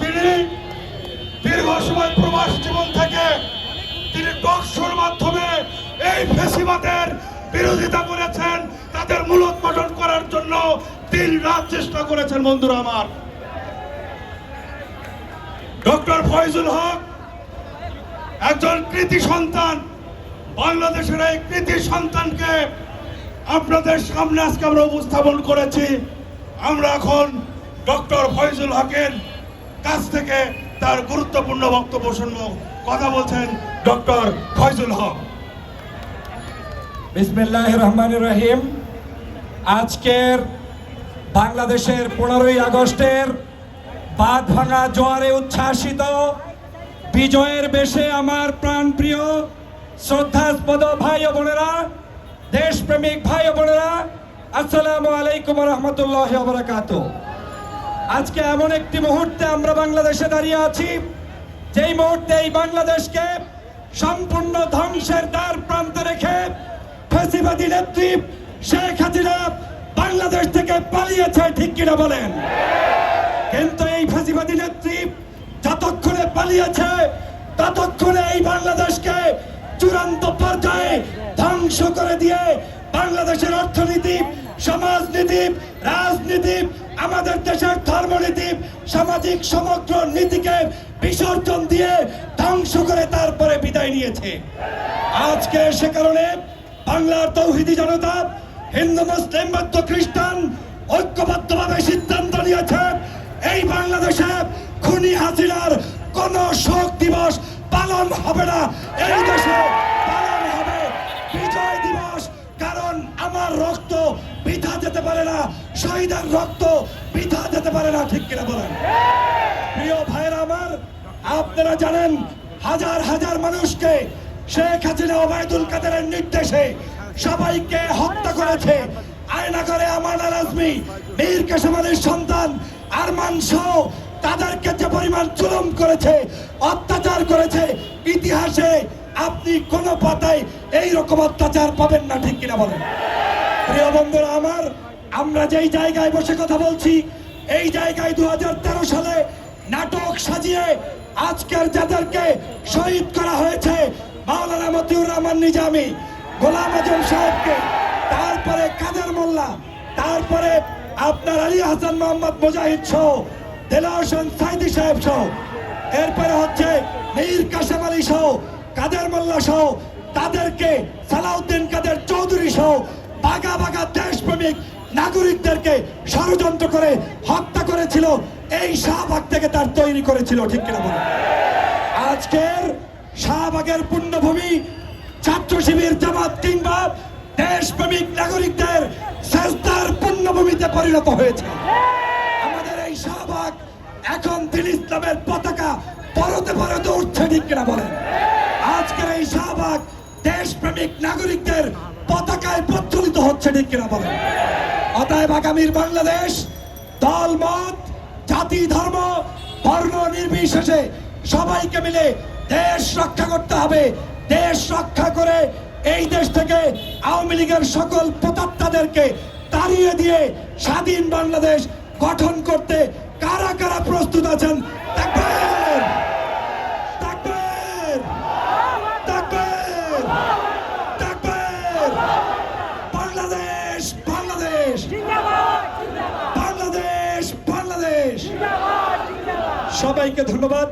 তিনি দীর্ঘ সময় প্রবাস জীবন থেকে তিনি টকশোর মাধ্যমে এই ফেসিবাদের বিরোধিতা করেছেন, তাদের মূলোৎপাটন করার জন্য দিন রাত চেষ্টা করেছেন বন্ধুরা আমার। ডক্টর ফয়জুল হক একজন কৃতি সন্তান, বাংলাদেশের এই কৃতি সন্তানকে আপনাদের সামনে আজকে আমরা উপস্থাপন করেছি। আমরা এখন ডক্টর ফয়জুল হকের কাছ থেকে তার গুরুত্বপূর্ণ বক্তব্য শুনব। কথা বলছেন ডক্টর ফয়জুল হক। বিসমিল্লাহ রহমান রহিম। আজকের বাংলাদেশের পনেরোই আগস্টের বাদ ভাঙা জোয়ারে উচ্ছ্বাসিত, বিজয়ের বেশে আমার প্রাণপ্রিয়, শ্রদ্ধাস্পদ ভাই বোনেরা, দেশপ্রেমিক ভাই বোনেরা, আসসালামু আলাইকুম রহমতুল্লাহ বরাকাত আজকে এমন একটি মুহূর্তে আমরা বাংলাদেশে দাঁড়িয়ে আছি, যেই মুহূর্তে এই বাংলাদেশকে সম্পূর্ণ ধ্বংসের দ্বার প্রান্তে রেখে ফেসিবাদী নেত্রী শেখ হাসিনা বাংলাদেশ থেকে পালিয়েছে, ঠিক কিনা বলেন? কিন্তু এই ফেসিবাদী নেত্রী যতক্ষণে পালিয়েছে, ততক্ষণে এই বাংলাদেশকে চূড়ান্ত পর্যায়ে ধ্বংস করে দিয়ে বাংলাদেশের অর্থনীতি, সমাজনীতি রাজনীতি আমাদের দেশের ধর্মনীতি, সামাজিক সমগ্র নীতিকে বিসর্জন দিয়ে ধ্বংস করে তারপরে বিদায় নিয়েছে। আজকে সে কারণে বাংলার তৌহিদি জনতা, হিন্দু, মুসলিম, বৌদ্ধ, খ্রিস্টান ঐক্যবদ্ধভাবে সিদ্ধান্ত নিয়েছে, এই বাংলাদেশে খুনি হাসিনার কোন শোক দিবস পালন হবে না। এই দেশে পালন হবে। বিজয় দিবস, কারণ আমার রক্ত যেতে পারে না। শহীদের রক্ত বৃথা যেতে পারে না, ঠিক কিনা বলেন? প্রিয় ভাইরা আমার, আপনারা জানেন, হাজার হাজার মানুষকে শেখ হাসিনা, ওবায়দুল কাদেরের নির্দেশে সবাইকে হত্যা করেছে। আয়নাগরে আমানা রাজমি মীর কাসেমানের সন্তান, আরমান সহ তাদেরকে যে পরিমাণ জুলুম করেছে, অত্যাচার করেছে, ইতিহাসে আপনি কোন পাতায় এই রকম অত্যাচার পাবেন না, ঠিক কিনা বলেন? প্রিয় বন্ধুরা আমার আমরা যেই জায়গায় বসে কথা বলছি, এই জায়গায় দু হাজার তেরো সালে নাটক সাজিয়ে আজকের যাদেরকে শহীদ করা হয়েছে, মাওলানা মতিউর রহমান নিজামি, গোলাম আজম সাহেবকে, তারপরে কাদের মোল্লা, তারপরে আপনার আলী হাসান মোহাম্মদ মুজাহিদ সহ দেলা হোসেন সাইদি সাহেব সহ, এরপরে হচ্ছে মীর কাসেম আলী সহ, কাদের মোল্লা সহ, তাদেরকে সালাউদ্দিন কাদের চৌধুরী সহ, বাঘা বাগা দেশপ্রেমিক নাগরিকদেরকে ষড়যন্ত্র করে হত্যা করেছিল, এই শাহবাগ থেকে তার তৈরি করেছিল, ঠিক কিনা বলেন? আজকের শাহবাগের পুণ্যভূমি ছাত্র শিবির জামাত কিংবা দেশপ্রেমিক নাগরিকদের সেজদার পুণ্যভূমিতে পরিণত হয়েছে। আমাদের এই শাহবাগ এখন দিন ইসলামের পতাকা পরতে পরতে উঠছে, ঠিক কিনা বলেন? আজকের এই শাহবাগ দেশপ্রেমিক নাগরিকদের পতাকায় প্রচলিত হচ্ছে, ঠিক কিনা বলেন? অতএব আগামীর বাংলাদেশ দল মত জাতি, ধর্ম, বর্ণ নির্বিশেষে সবাইকে মিলে দেশ রক্ষা করতে হবে। দেশ রক্ষা করে এই দেশ থেকে আওয়ামী লীগের সকল প্রতাত্তাদেরকে তাড়িয়ে দিয়ে স্বাধীন বাংলাদেশ গঠন করতে কারা কারা প্রস্তুত আছেন বাংলাদেশ। বাংলাদেশ বাংলাদেশ। সবাইকে ধন্যবাদ।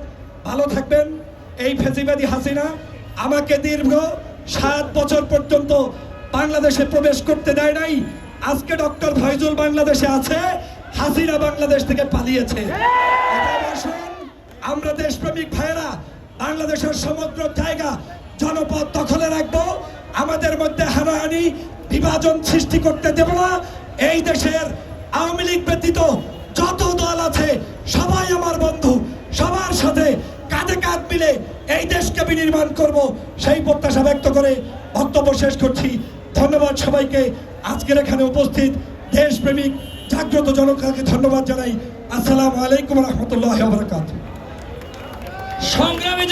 ভালো থাকবেন। এই ফেসিবাদী হাসিনা আমাকে দীর্ঘ সাত বছর পর্যন্ত বাংলাদেশে প্রবেশ করতে দেয় নাই। আজকে ডক্টর ফয়জুল বাংলাদেশে আছে। হাসিনা বাংলাদেশ থেকে পালিয়েছে। আমরা দেশপ্রেমিক ভাইয়েরা, বাংলাদেশের সমগ্র জায়গা জনপদ দখলে রাখব। আমাদের মধ্যে হানাহানি, বিভাজন সৃষ্টি করতে দেব না। এই দেশের আওয়ামী লীগ ব্যতীত যত দল আছে, সবাই আমার বন্ধু, সবার সাথে কাঁধে কাঁধ মিলে এই দেশকে বিনির্মাণ করব সেই প্রত্যাশা ব্যক্ত করে বক্তব্য শেষ করছি। ধন্যবাদ সবাইকে। আজকের এখানে উপস্থিত দেশপ্রেমিক, জাগ্রত জনতাকে ধন্যবাদ জানাই। আসসালামু আলাইকুম রহমতুল্লাহ সংগ্রামী